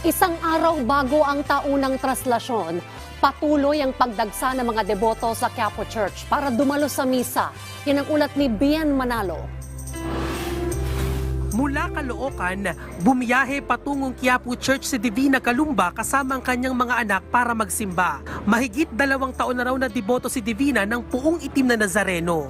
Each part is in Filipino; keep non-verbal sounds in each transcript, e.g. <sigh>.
Isang araw bago ang taunang traslasyon, patuloy ang pagdagsa ng mga deboto sa Quiapo Church para dumalo sa misa. Yan ang ulat ni Bian Manalo. Mula Caloocan, bumiyahe patungong Quiapo Church si Divina Kalumba kasama ang kanyang mga anak para magsimba. Mahigit dalawang taon na raw na deboto si Divina ng puong itim na Nazareno.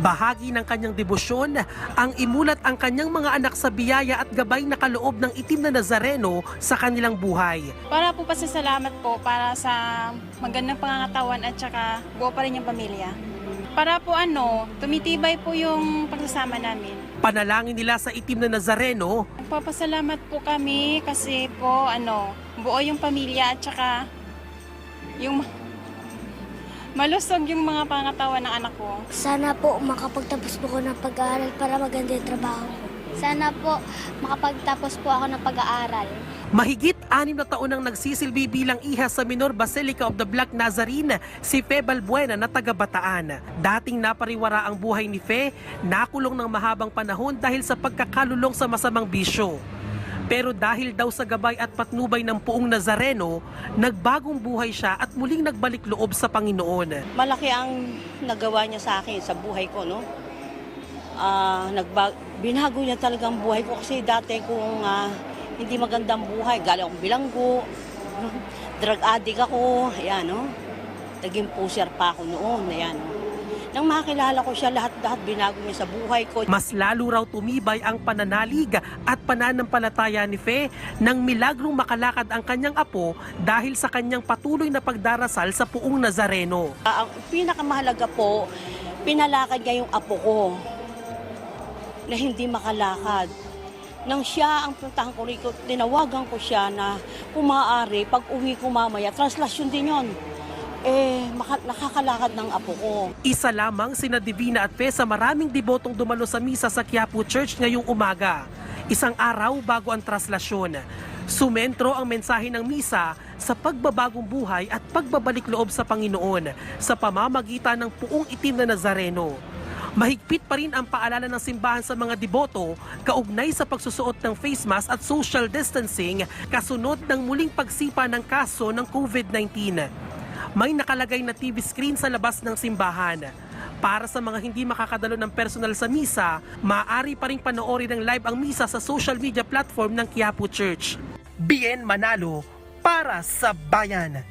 Bahagi ng kanyang debosyon ang imulat ang kanyang mga anak sa biyaya at gabay na kaloob ng itim na Nazareno sa kanilang buhay. Para po pasasalamat po para sa magandang pangangatawan at saka buo pa rin yung pamilya. Para po ano, tumitibay po yung pagsasama namin. Panalangin nila sa itim na Nazareno Papasalamat po kami kasi po ano, buo yung pamilya at saka yung malusog yung mga pangatawan ng anak ko. Sana po makapagtapos po ako ng pag-aaral para maganda yung trabaho ko. Sana po makapagtapos po ako ng pag-aaral. Mahigit anim na taon nang nagsisilbi bilang iha sa Minor Basilica of the Black Nazarene, si Fe Balbuena na taga Bataan. Dating napariwara ang buhay ni Fe, nakulong ng mahabang panahon dahil sa pagkakalulong sa masamang bisyo. Pero dahil daw sa gabay at patnubay ng puong Nazareno, nagbagong buhay siya at muling nagbalik loob sa Panginoon. malaki ang nagawa niya sa akin sa buhay ko, no? Ah, nagba- binago niya talaga ang buhay ko kasi dati kung ah, hindi magandang buhay, galing akong bilanggo, <laughs> drug addict ako, ayan, no? Naging pusher pa ako noon, ayan. Nang makilala ko siya, lahat-lahat binago niya sa buhay ko. Mas lalo raw tumibay ang pananalig at pananampalataya ni Fe nang milagrong makalakad ang kanyang apo dahil sa kanyang patuloy na pagdarasal sa puong Nazareno. Ah, ang pinakamahalaga po, pinalakad niya yung apo ko na hindi makalakad. Nang siya ang puntahan ko rito, tinawagan ko siya na pumaari, pag uwi ko mamaya, translasyon din yon. Eh, nakakalakad ng apo ko. Isa lamang sina Divina at Fe sa maraming debotong dumalo sa misa sa Quiapo Church ngayong umaga. Isang araw bago ang traslasyon. Sumentro ang mensahe ng misa sa pagbabagong buhay at pagbabalik loob sa Panginoon sa pamamagitan ng puong itim na Nazareno. Mahigpit pa rin ang paalala ng simbahan sa mga deboto kaugnay sa pagsusuot ng face mask at social distancing kasunod ng muling pagsipa ng kaso ng COVID-19 may nakalagay na TV screen sa labas ng simbahan. Para sa mga hindi makakadalo ng personal sa misa, maaari pa rin panoorin ng live ang misa sa social media platform ng Quiapo Church. BN Manalo para sa bayan.